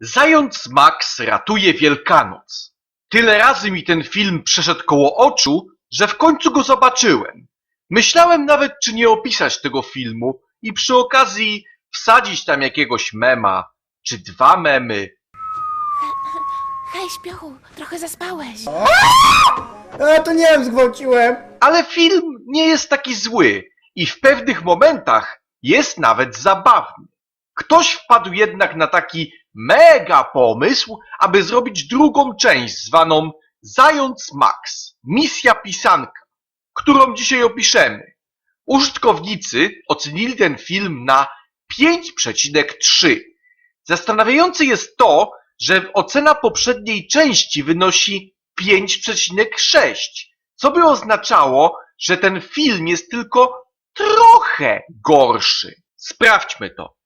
Zając Max ratuje Wielkanoc. Tyle razy mi ten film przeszedł koło oczu, że w końcu go zobaczyłem. Myślałem nawet, czy nie opisać tego filmu i przy okazji wsadzić tam jakiegoś mema, czy dwa memy. Hej, śpiochu, trochę zaspałeś. A to nie wiem, zgwałciłem. Ale film nie jest taki zły i w pewnych momentach jest nawet zabawny. Ktoś wpadł jednak na taki mega pomysł, aby zrobić drugą część zwaną Zając Max. Misja pisanka, którą dzisiaj opiszemy. Użytkownicy ocenili ten film na 5,3. Zastanawiające jest to, że ocena poprzedniej części wynosi 5,6, co by oznaczało, że ten film jest tylko trochę gorszy. Sprawdźmy to.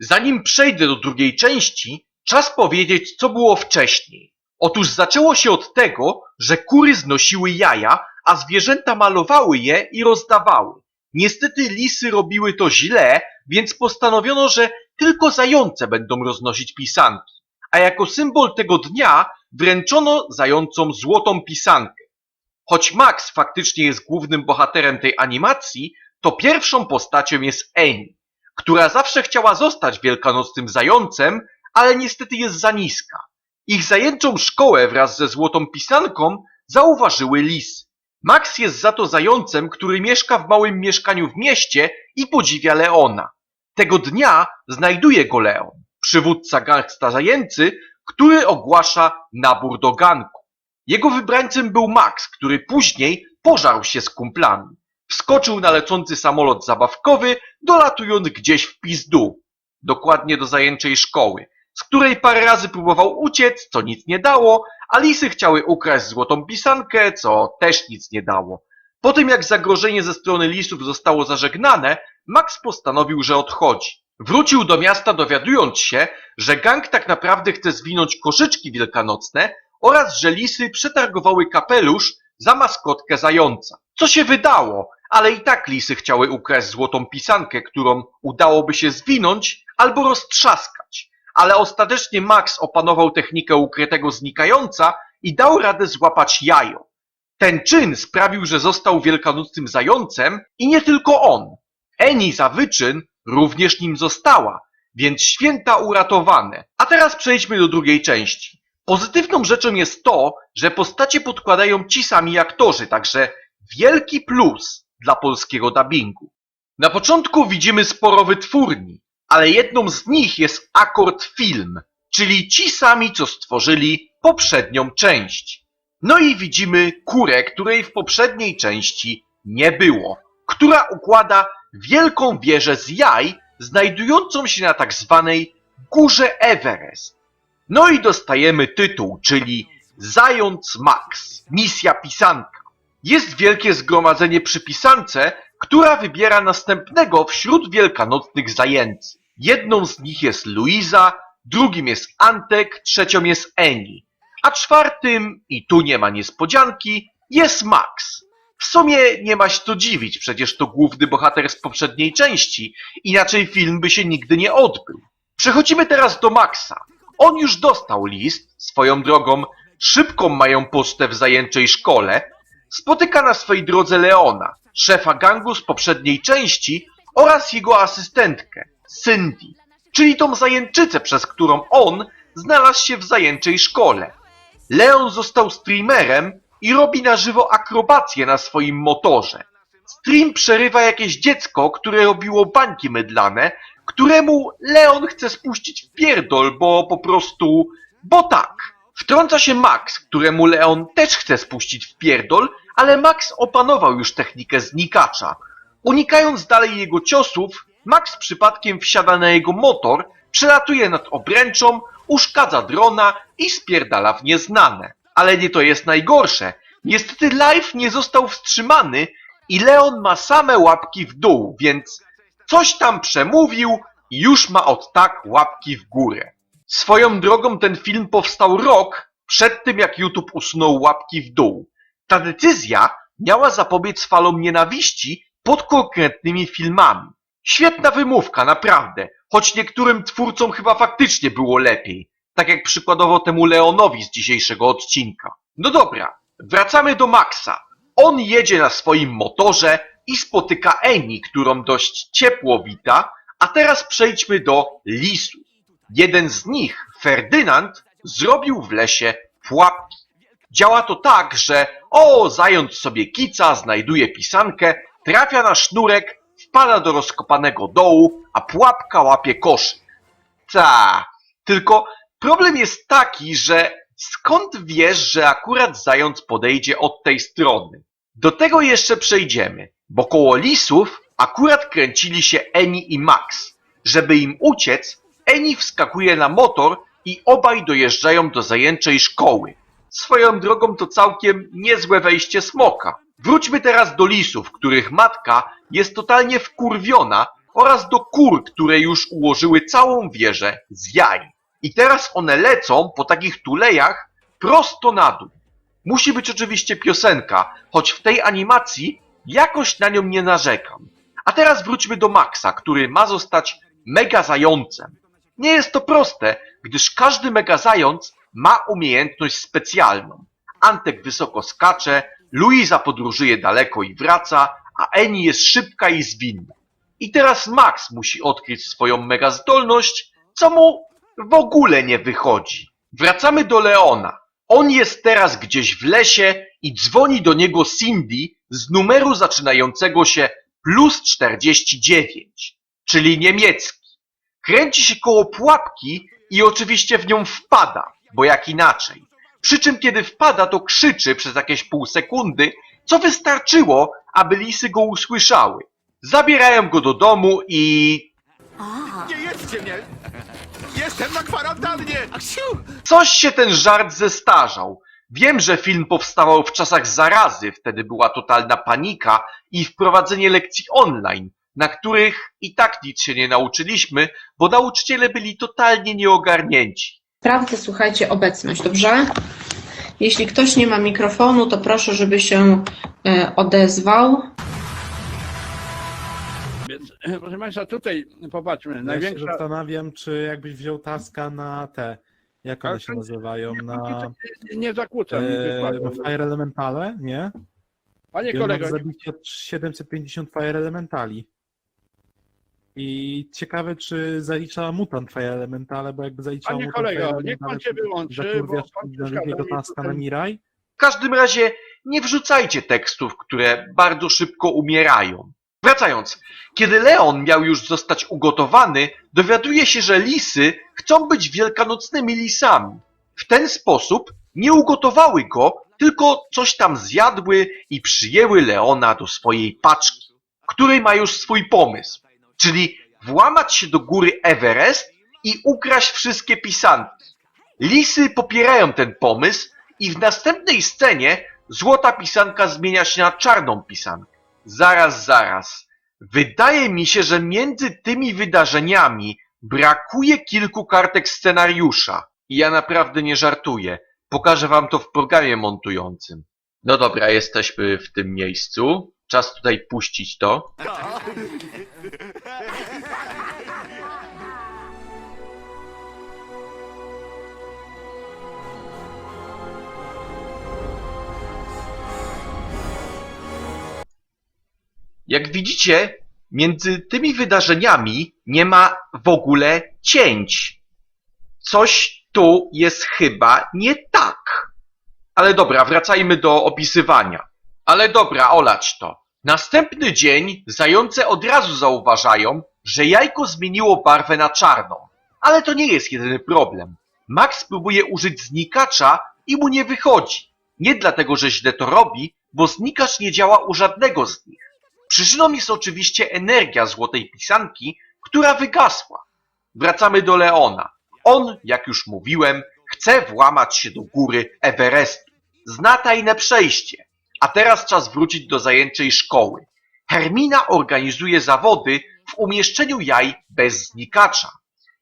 Zanim przejdę do drugiej części, czas powiedzieć, co było wcześniej. Otóż zaczęło się od tego, że kury znosiły jaja, a zwierzęta malowały je i rozdawały. Niestety lisy robiły to źle, więc postanowiono, że tylko zające będą roznosić pisanki. A jako symbol tego dnia wręczono zającom złotą pisankę. Choć Max faktycznie jest głównym bohaterem tej animacji, to pierwszą postacią jest Eni, która zawsze chciała zostać wielkanocnym zającem, ale niestety jest za niska. Ich zajęczą szkołę wraz ze złotą pisanką zauważyły lisy. Max jest za to zającem, który mieszka w małym mieszkaniu w mieście i podziwia Leona. Tego dnia znajduje go Leon, przywódca gangsta zajęcy, który ogłasza nabór do ganku. Jego wybrańcem był Max, który później pożarł się z kumplami. Wskoczył na lecący samolot zabawkowy, dolatując gdzieś w pizdu, dokładnie do zajęczej szkoły, z której parę razy próbował uciec, co nic nie dało, a lisy chciały ukraść złotą pisankę, co też nic nie dało. Po tym jak zagrożenie ze strony lisów zostało zażegnane, Max postanowił, że odchodzi. Wrócił do miasta dowiadując się, że gang tak naprawdę chce zwinąć koszyczki wielkanocne oraz że lisy przetargowały kapelusz za maskotkę zająca. Co się wydało, ale i tak lisy chciały ukraść złotą pisankę, którą udałoby się zwinąć albo roztrzaskać. Ale ostatecznie Max opanował technikę ukrytego znikająca i dał radę złapać jajo. Ten czyn sprawił, że został wielkanocnym zającem i nie tylko on. Eni za wyczyn również nim została, więc święta uratowane. A teraz przejdźmy do drugiej części. Pozytywną rzeczą jest to, że postacie podkładają ci sami aktorzy, także wielki plus dla polskiego dubbingu. Na początku widzimy sporo wytwórni, ale jedną z nich jest Akord Film, czyli ci sami, co stworzyli poprzednią część. No i widzimy kurę, której w poprzedniej części nie było, która układa wielką wieżę z jaj, znajdującą się na tak zwanej górze Everest. No i dostajemy tytuł, czyli Zając Max, misja pisanka. Jest wielkie zgromadzenie przy pisance, która wybiera następnego wśród wielkanocnych zajęcy. Jedną z nich jest Luiza, drugim jest Antek, trzecią jest Eni, a czwartym, i tu nie ma niespodzianki, jest Max. W sumie nie ma się to dziwić, przecież to główny bohater z poprzedniej części, inaczej film by się nigdy nie odbył. Przechodzimy teraz do Maxa. On już dostał list, swoją drogą szybką mają pocztę w zajęczej szkole, spotyka na swej drodze Leona, szefa gangu z poprzedniej części oraz jego asystentkę, Cindy, czyli tą zajęczycę, przez którą on znalazł się w zajęczej szkole. Leon został streamerem i robi na żywo akrobacje na swoim motorze. Stream przerywa jakieś dziecko, które robiło bańki mydlane, któremu Leon chce spuścić w pierdol, bo po prostu, bo tak. Wtrąca się Max, któremu Leon też chce spuścić w pierdol, ale Max opanował już technikę znikacza. Unikając dalej jego ciosów, Max przypadkiem wsiada na jego motor, przelatuje nad obręczą, uszkadza drona i spierdala w nieznane. Ale nie to jest najgorsze. Niestety live nie został wstrzymany i Leon ma same łapki w dół, więc coś tam przemówił i już ma od tak łapki w górę. Swoją drogą ten film powstał rok, przed tym jak YouTube usunął łapki w dół. Ta decyzja miała zapobiec falom nienawiści pod konkretnymi filmami. Świetna wymówka, naprawdę, choć niektórym twórcom chyba faktycznie było lepiej, tak jak przykładowo temu Leonowi z dzisiejszego odcinka. No dobra, wracamy do Maxa. On jedzie na swoim motorze i spotyka Eni, którą dość ciepło wita, a teraz przejdźmy do lisów. Jeden z nich, Ferdynand, zrobił w lesie pułapki. Działa to tak, że o, zając sobie kica, znajduje pisankę, trafia na sznurek, wpada do rozkopanego dołu, a pułapka łapie koszyk. Ta, tylko problem jest taki, że skąd wiesz, że akurat zając podejdzie od tej strony? Do tego jeszcze przejdziemy, bo koło lisów akurat kręcili się Eni i Max. Żeby im uciec, Eni wskakuje na motor i obaj dojeżdżają do zajęczej szkoły. Swoją drogą to całkiem niezłe wejście smoka. Wróćmy teraz do lisów, których matka jest totalnie wkurwiona oraz do kur, które już ułożyły całą wieżę z jaj. I teraz one lecą po takich tulejach prosto na dół. Musi być oczywiście piosenka, choć w tej animacji jakoś na nią nie narzekam. A teraz wróćmy do Maxa, który ma zostać mega zającem. Nie jest to proste, gdyż każdy mega zając ma umiejętność specjalną. Antek wysoko skacze, Luiza podróżuje daleko i wraca, a Eni jest szybka i zwinna. I teraz Max musi odkryć swoją mega zdolność, co mu w ogóle nie wychodzi. Wracamy do Leona. On jest teraz gdzieś w lesie i dzwoni do niego Cindy z numeru zaczynającego się plus 49, czyli niemiecki. Kręci się koło pułapki i oczywiście w nią wpada, bo jak inaczej. Przy czym kiedy wpada, to krzyczy przez jakieś pół sekundy, co wystarczyło, aby lisy go usłyszały. Zabierają go do domu i Nie jedźcie mnie! Jestem na kwarantannie! Aksiu! Coś się ten żart zestarzał. Wiem, że film powstawał w czasach zarazy, wtedy była totalna panika i wprowadzenie lekcji online, na których i tak nic się nie nauczyliśmy, bo nauczyciele byli totalnie nieogarnięci. Sprawdzę, słuchajcie, obecność, dobrze? Jeśli ktoś nie ma mikrofonu, to proszę, żeby się e, odezwał. Więc, proszę Państwa, tutaj popatrzmy. Ja się Największa. zastanawiam, czy jakbyś wziął taska na te, jak one się nazywają, na Nie zakłócam. mi e. Fire Elementale, nie? Panie kolego, zabicie 750 Fire Elementali. I ciekawe, czy zalicza mutant Fire Elementale, bo jakby zaliczał panie kolego, niech pan się wyłączy, bo pan przeszkadza mi taska na. Miraj? W każdym razie nie wrzucajcie tekstów, które bardzo szybko umierają. Wracając, kiedy Leon miał już zostać ugotowany, dowiaduje się, że lisy chcą być wielkanocnymi lisami. W ten sposób nie ugotowały go, tylko coś tam zjadły i przyjęły Leona do swojej paczki, której ma już swój pomysł, czyli włamać się do góry Everest i ukraść wszystkie pisanki. Lisy popierają ten pomysł i w następnej scenie złota pisanka zmienia się na czarną pisankę. Zaraz, zaraz. Wydaje mi się, że między tymi wydarzeniami brakuje kilku kartek scenariusza. I ja naprawdę nie żartuję. Pokażę wam to w programie montującym. No dobra, jesteśmy w tym miejscu. Czas tutaj puścić to. Jak widzicie, między tymi wydarzeniami nie ma w ogóle cięć. Coś tu jest chyba nie tak. Ale dobra, wracajmy do opisywania. Ale dobra, olać to. Następny dzień zające od razu zauważają, że jajko zmieniło barwę na czarną. Ale to nie jest jedyny problem. Max próbuje użyć znikacza i mu nie wychodzi. Nie dlatego, że źle to robi, bo znikacz nie działa u żadnego z nich. Przyczyną jest oczywiście energia złotej pisanki, która wygasła. Wracamy do Leona. On, jak już mówiłem, chce włamać się do góry Everestu. Zna tajne przejście. A teraz czas wrócić do zajęczej szkoły. Hermina organizuje zawody w umieszczeniu jaj bez znikacza.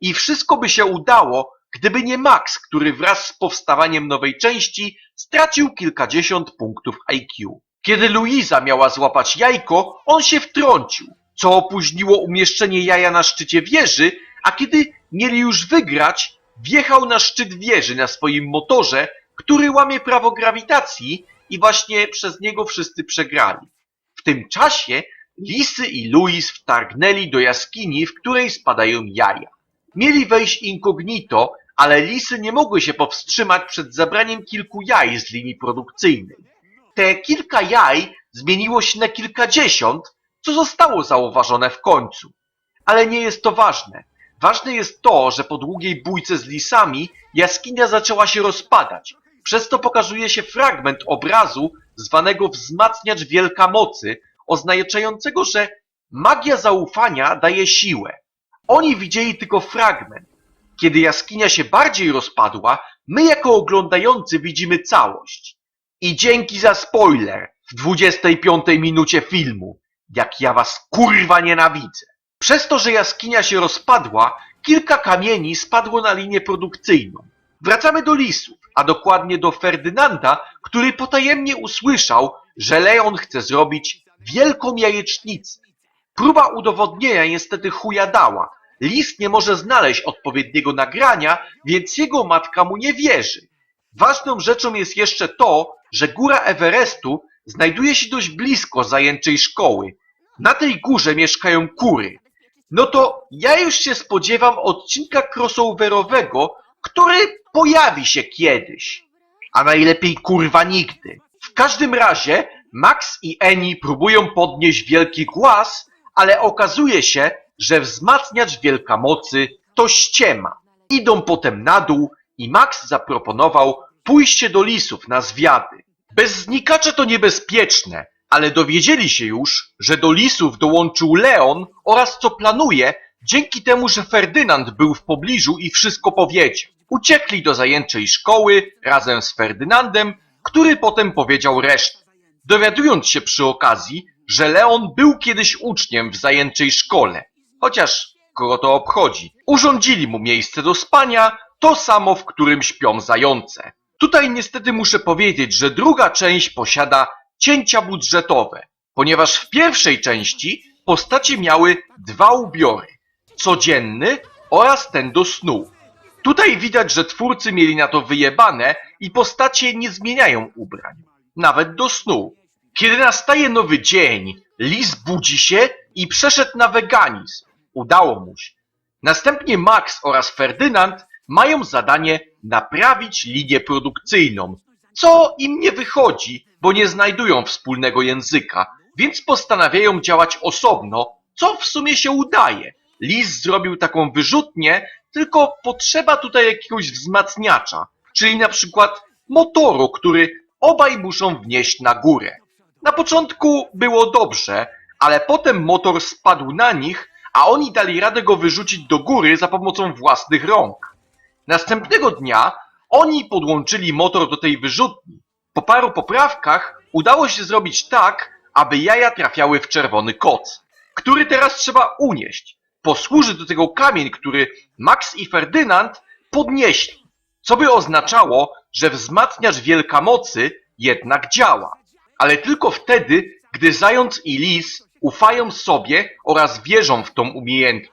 I wszystko by się udało, gdyby nie Max, który wraz z powstawaniem nowej części stracił kilkadziesiąt punktów IQ. Kiedy Luiza miała złapać jajko, on się wtrącił, co opóźniło umieszczenie jaja na szczycie wieży, a kiedy mieli już wygrać, wjechał na szczyt wieży na swoim motorze, który łamie prawo grawitacji i właśnie przez niego wszyscy przegrali. W tym czasie Lisy i Louis wtargnęli do jaskini, w której spadają jaja. Mieli wejść incognito, ale lisy nie mogły się powstrzymać przed zabraniem kilku jaj z linii produkcyjnej. Te kilka jaj zmieniło się na kilkadziesiąt, co zostało zauważone w końcu. Ale nie jest to ważne. Ważne jest to, że po długiej bójce z lisami jaskinia zaczęła się rozpadać. Przez to pokazuje się fragment obrazu zwanego wzmacniacz wielka mocy, oznaczającego, że magia zaufania daje siłę. Oni widzieli tylko fragment. Kiedy jaskinia się bardziej rozpadła, my jako oglądający widzimy całość. I dzięki za spoiler w 25 minucie filmu, jak ja was kurwa nienawidzę. Przez to, że jaskinia się rozpadła, kilka kamieni spadło na linię produkcyjną. Wracamy do lisów, a dokładnie do Ferdynanda, który potajemnie usłyszał, że Leon chce zrobić wielką jajecznicę. Próba udowodnienia niestety chuja dała. Lis nie może znaleźć odpowiedniego nagrania, więc jego matka mu nie wierzy. Ważną rzeczą jest jeszcze to, że góra Everestu znajduje się dość blisko zajęczej szkoły. Na tej górze mieszkają kury. No to ja już się spodziewam odcinka crossoverowego, który pojawi się kiedyś. A najlepiej kurwa nigdy. W każdym razie Max i Eni próbują podnieść wielki głaz, ale okazuje się, że wzmacniacz wielka mocy to ściema. Idą potem na dół i Max zaproponował pójście do lisów na zwiady. Bez znikacza to niebezpieczne, ale dowiedzieli się już, że do lisów dołączył Leon oraz co planuje, dzięki temu, że Ferdynand był w pobliżu i wszystko powiedział. Uciekli do zajęczej szkoły razem z Ferdynandem, który potem powiedział resztę. Dowiadując się przy okazji, że Leon był kiedyś uczniem w zajęczej szkole. Chociaż kogo to obchodzi? Urządzili mu miejsce do spania, to samo, w którym śpią zające. Tutaj niestety muszę powiedzieć, że druga część posiada cięcia budżetowe, ponieważ w pierwszej części postacie miały dwa ubiory. Codzienny oraz ten do snu. Tutaj widać, że twórcy mieli na to wyjebane i postacie nie zmieniają ubrań. Nawet do snu. Kiedy nastaje nowy dzień, Lis budzi się i przeszedł na weganizm. Udało mu się. Następnie Max oraz Ferdynand mają zadanie naprawić linię produkcyjną, co im nie wychodzi, bo nie znajdują wspólnego języka, więc postanawiają działać osobno, co w sumie się udaje. Lis zrobił taką wyrzutnię, tylko potrzeba tutaj jakiegoś wzmacniacza, czyli na przykład motoru, który obaj muszą wnieść na górę. Na początku było dobrze, ale potem motor spadł na nich, a oni dali radę go wyrzucić do góry za pomocą własnych rąk. Następnego dnia oni podłączyli motor do tej wyrzutni. Po paru poprawkach udało się zrobić tak, aby jaja trafiały w czerwony koc, który teraz trzeba unieść. Posłuży do tego kamień, który Max i Ferdynand podnieśli, co by oznaczało, że wzmacniacz wielka mocy jednak działa. Ale tylko wtedy, gdy zając i lis ufają sobie oraz wierzą w tą umiejętność.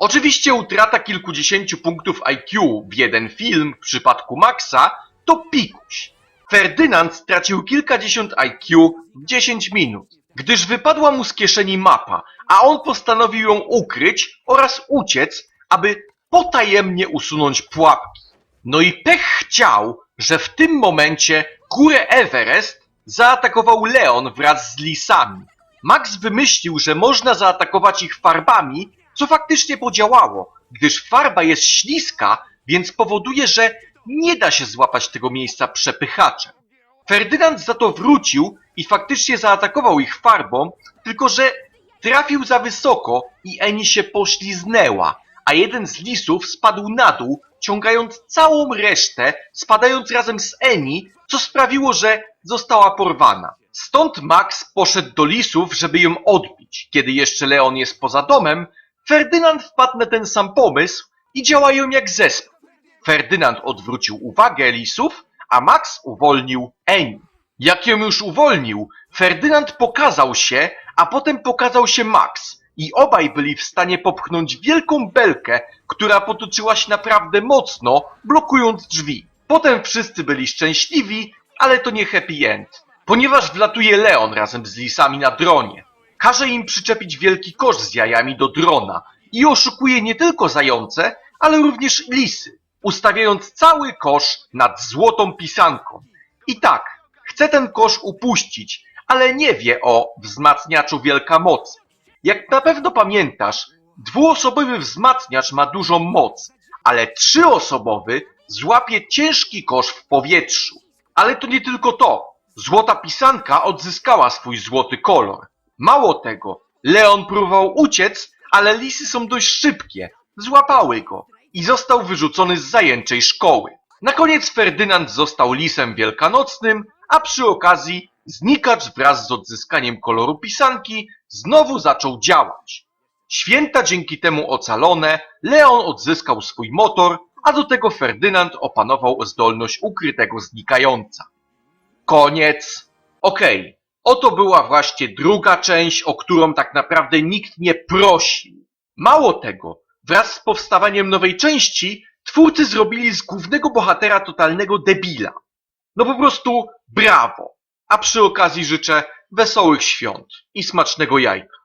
Oczywiście utrata kilkudziesięciu punktów IQ w jeden film w przypadku Maxa to pikuś. Ferdynand stracił kilkadziesiąt IQ w 10 minut, gdyż wypadła mu z kieszeni mapa, a on postanowił ją ukryć oraz uciec, aby potajemnie usunąć pułapki. No i pech chciał, że w tym momencie górę Everest zaatakował Leon wraz z lisami. Max wymyślił, że można zaatakować ich farbami, co faktycznie podziałało, gdyż farba jest śliska, więc powoduje, że nie da się złapać tego miejsca przepychaczem. Ferdynand za to wrócił i faktycznie zaatakował ich farbą, tylko że trafił za wysoko i Eni się pośliznęła, a jeden z lisów spadł na dół, ciągając całą resztę, spadając razem z Eni, co sprawiło, że została porwana. Stąd Max poszedł do lisów, żeby ją odbić. Kiedy jeszcze Leon jest poza domem, Ferdynand wpadł na ten sam pomysł i działają jak zespół. Ferdynand odwrócił uwagę lisów, a Max uwolnił Eni. Jak ją już uwolnił, Ferdynand pokazał się, a potem pokazał się Max i obaj byli w stanie popchnąć wielką belkę, która potoczyła się naprawdę mocno, blokując drzwi. Potem wszyscy byli szczęśliwi, ale to nie happy end, ponieważ wlatuje Leon razem z lisami na dronie. Każe im przyczepić wielki kosz z jajami do drona i oszukuje nie tylko zające, ale również lisy, ustawiając cały kosz nad złotą pisanką. I tak, chce ten kosz upuścić, ale nie wie o wzmacniaczu wielka moc. Jak na pewno pamiętasz, dwuosobowy wzmacniacz ma dużą moc, ale trzyosobowy złapie ciężki kosz w powietrzu. Ale to nie tylko to. Złota pisanka odzyskała swój złoty kolor. Mało tego, Leon próbował uciec, ale lisy są dość szybkie. Złapały go i został wyrzucony z zajęczej szkoły. Na koniec Ferdynand został lisem wielkanocnym, a przy okazji znikacz wraz z odzyskaniem koloru pisanki znowu zaczął działać. Święta dzięki temu ocalone, Leon odzyskał swój motor, a do tego Ferdynand opanował zdolność ukrytego znikająca. Koniec. Okej, oto była właśnie druga część, o którą tak naprawdę nikt nie prosił. Mało tego, wraz z powstawaniem nowej części, twórcy zrobili z głównego bohatera totalnego debila. No po prostu brawo. A przy okazji życzę wesołych świąt i smacznego jajka.